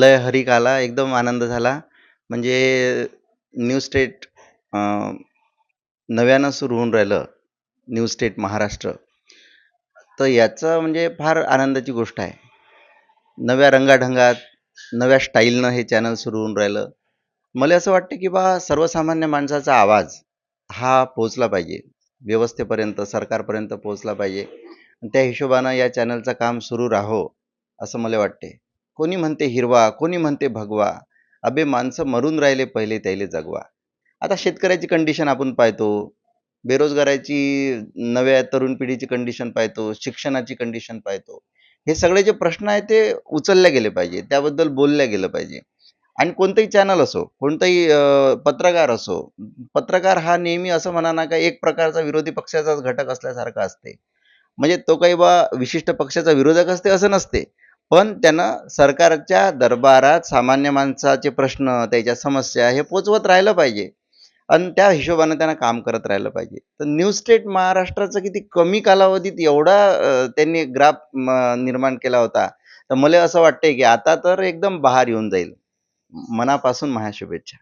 लय हरिक आला. एकदम आनंद झाला. म्हणजे न्यूज स्टेट नव्यानं सुरू होऊन राहिलं. News state Maharashtra. तर याचं म्हणजे फार आनंदाची गोष्ट आहे. नव्या रंगाढंगात, नव्या स्टाईलनं हे चॅनल सुरू होऊन राहिलं. मला असं वाटतं, की बा सर्वसामान्य माणसाचा आवाज हा पोचला पाहिजे. व्यवस्थेपर्यंत, सरकारपर्यंत पोहोचला पाहिजे. त्या हिशोबानं या चॅनलचं काम सुरू राहो, असं मला वाटते. कोणी म्हणते हिरवा, कोणी म्हणते भगवा. अबे माणसं मरून राहिले पहिले त्याले जगवा. आता शेतकऱ्याची कंडिशन आपण पाहतो. बेरोजगाराची नव्या तरुण पिढीची कंडिशन पाहतो. शिक्षणाची कंडिशन पाहतो. हे सगळे जे प्रश्न आहेत ते उचलले गेले पाहिजे. त्याबद्दल बोलल्या गेलं पाहिजे. आणि कोणतंही चॅनल असो, कोणताही पत्रकार असो. पत्रकार हा नेहमी असं म्हणा ना, का एक प्रकारचा विरोधी पक्षाचाच घटक असल्यासारखा असते. म्हणजे तो काही बा विशिष्ट पक्षाचा विरोधक असते असं नसते. पण त्यानं सरकारच्या दरबारात सामान्य माणसाचे प्रश्न, त्याच्या समस्या हे पोचवत राहिलं पाहिजे. आणि त्या हिशोबानं त्यांना काम करत राहिलं पाहिजे. तर न्यू स्टेट महाराष्ट्राचं किती कमी कालावधीत एवढा त्यांनी ग्राफ निर्माण केला होता. तर मला असं वाटतंय, की आता तर एकदम बहार येऊन जाईल. मनापासून महाशुभेच्छा